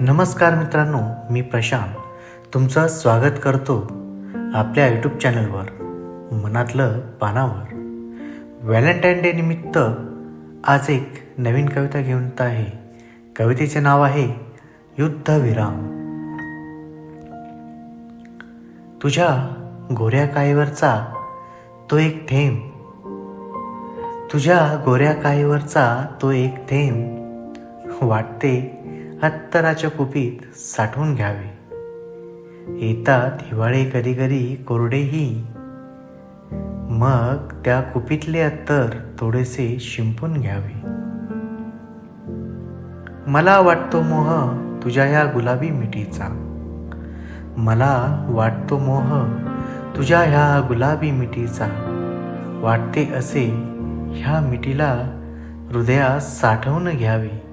नमस्कार मित्रांनो मी प्रशांत. तुमचं स्वागत करतो आपल्या यूट्यूब चॅनलवर मनातलं पानावर. व्हॅलेंटाईन डे निमित्त आज एक नवीन कविता घेऊन येत आहे. कवितेचे नाव आहे युद्धविराम. तुझ्या गोऱ्या काईवरचा तो एक थेंब. तुझ्या गोऱ्या काईवरचा तो एक थेंब. वाटते अत्तराच्या कुपीत साठवून घ्यावे. येतात हिवाळे कधी कधी कोरडेही. मग त्या कुपीतले अत्तर थोडेसे शिंपून घ्यावे. मला वाटतो मोह तुझ्या ह्या गुलाबी मिठीचा. मला वाटतो मोह तुझ्या ह्या गुलाबी मिठीचा. वाटते असे ह्या मिठीला हृदयात साठवून घ्यावे.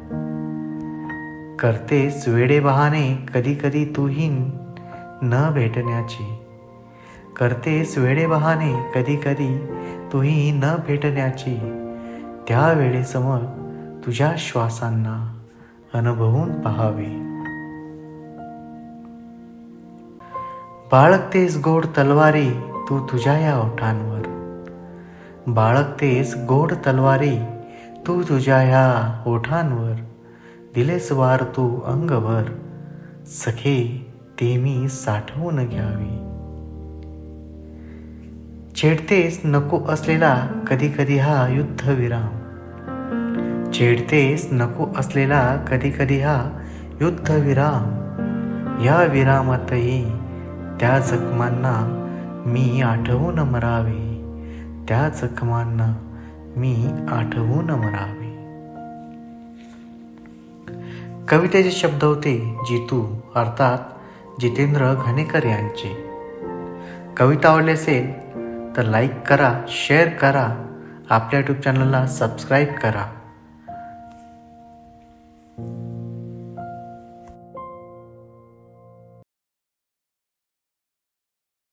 करतेस वेडे बहाने कधी कधी तूही न भेटण्याची. करतेस वेडे बहाने कधी कधी तूही न भेटण्याची. त्या वेळेसमोर तुझ्या श्वासांना अनुभवून पहावे. बाळगतेस गोड तलवारी तू तुझ्या या ओठांवर. बाळगतेस गोड तलवारी तू तुझ्या ह्या ओठांवर. दिलेस वार तू अंगभर सखे ते मी साठवून घ्यावी. छेडतेस नको असलेला कधी कधी हा युद्धविराम. छेडतेस नको असलेला कधी कधी हा युद्धविराम. या विरामातही त्या जखमांना मी आठवून मरावे. त्या जखमांना मी आठवून मरावे. कवितेचे शब्द होते जितू अर्थात जितेंद्र घाणेकर यांचे. कविता आवडली असेल तर लाईक करा शेअर करा. आपल्या यूट्यूब चॅनलला सबस्क्राईब करा.